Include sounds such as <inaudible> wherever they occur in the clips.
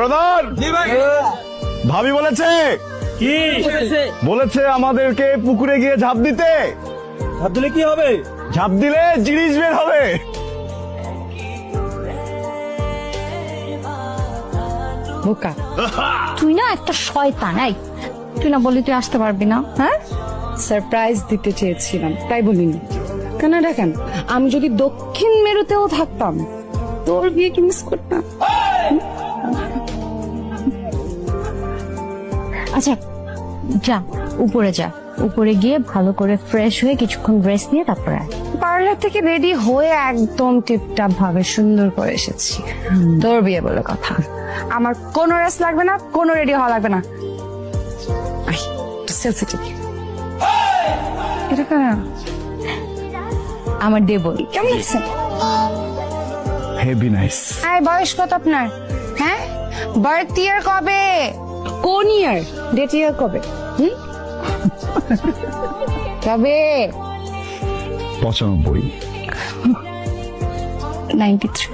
প্রধান! ভাবি বলেছে। কি? বলেছে। আমাদেরকে পুকুরে গিয়ে ঝাঁপ দিতে। ভাব দিলে কি হবে? ঝাঁপ দিলে জিনিস বের হবে। বোকা। তুই না একটা শয়তান এই তুই না বলি তুই আসতে পারবি না হ্যাঁ? সারপ্রাইজ দিতে চেয়েছিলাম তাই বলিনি। কেন দেখেন আমি যদি দক্ষিণ মেরুতেও থাকতাম তোর বিয়ে কি মিস করতাম? আচ্ছা যা উপরে যা। উপরে গিয়ে ভালো করে ফ্রেশ হয়ে কিছুক্ষণ রেস্ট নিয়ে তারপরে আয়। পার্লার থেকে রেডি হয়ে একদম টিপটাপ ভাবে সুন্দর করে এসেছি। তোর বিয়ে বলে কথা। আমার কোনো রেস্ট লাগবে না কোনো রেডি হওয়া লাগবে না। সেলফি টিকি এটা কেন আমার দেবল। কেমন লাগছে হেভি নাইস আই বয়স কত আপনার? হ্যাঁ? বার্থ ইয়ার কবে? কোন ইয়ার? ডেট ইয়ার কবে? হুম? কবে পঁচানব্বই। Ninety three.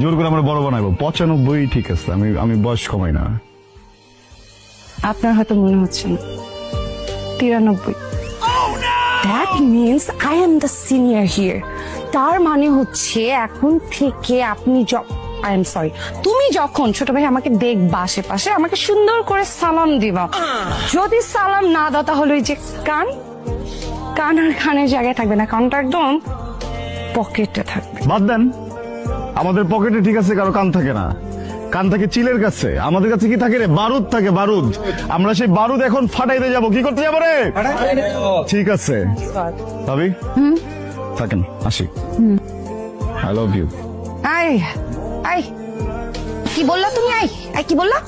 জোর করে আমরা বড় বানাবো পঁচানব্বই ঠিক আছে আমি আমি বয়স কমাই না। আপনার হয়তো মনে হচ্ছে না। তিরানব্বই। That means I am the senior here তার মানে হচ্ছে এখন থেকে আপনি আই এম সরি তুমি যখন ছোট ভাই আমাকে দেখবা আশেপাশে আমাকে সুন্দর করে সালাম দিবা। যদি সালাম না দাও তাহলে ওই যে কান কান আর কানের জায়গায় থাকবে না কানটা একদম পকেটে থাকবে। বাদ দেন। আমাদের পকেটে ঠিক আছে কারও কান থাকে না। কান থাকে চিলের কাছে আমাদের কাছে কি থাকে রে? বারুদ থাকে বারুদ। আমরা সেই বারুদ এখন ফাটাইতে যাব। কি করতে যাব রে? ঠিক আছে। ভাবি? থাকেন আসি। I love you I I কি বললা তুমি? আই আই কি বললা?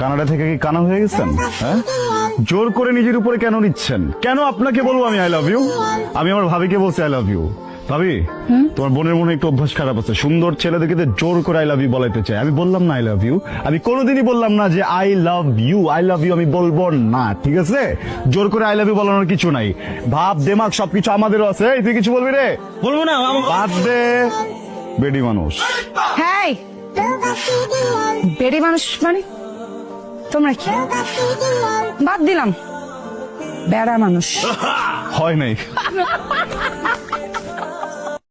কানাডা থেকে কি কানা হয়ে গেছেন? হ্যাঁ? জোর করে নিজের উপরে কেন নিচ্ছেন? কেন আপনাকে বলব আমি আই লাভ ইউ আমি আমার ভাবিকে বলছি আই লাভ ইউ ভাবি তোমার বোনের মনে একটু অভ্যাস খারাপ আছে। সুন্দর ছেলেদেরকে জোর করে আই লাভ ইউ বলাইতে চাই। আমি বললাম না আই লাভ ইউ আমি কোনোদিনই বললাম না যে I love you I love you আমি বলব না ঠিক আছে? জোর করে আই লাভ ইউ বলানোর কিছু নাই। ভাব দেমাগ সবকিছু আমাদেরও আছে। তুই কিছু বলবি রে? বলব না বাদ দে বেডি মানুষ। হ্যাঁ বেড়ে মানুষ মানে? তোমরা কি? বাদ দিলাম। বেড়া মানুষ। হয় নাই। <laughs>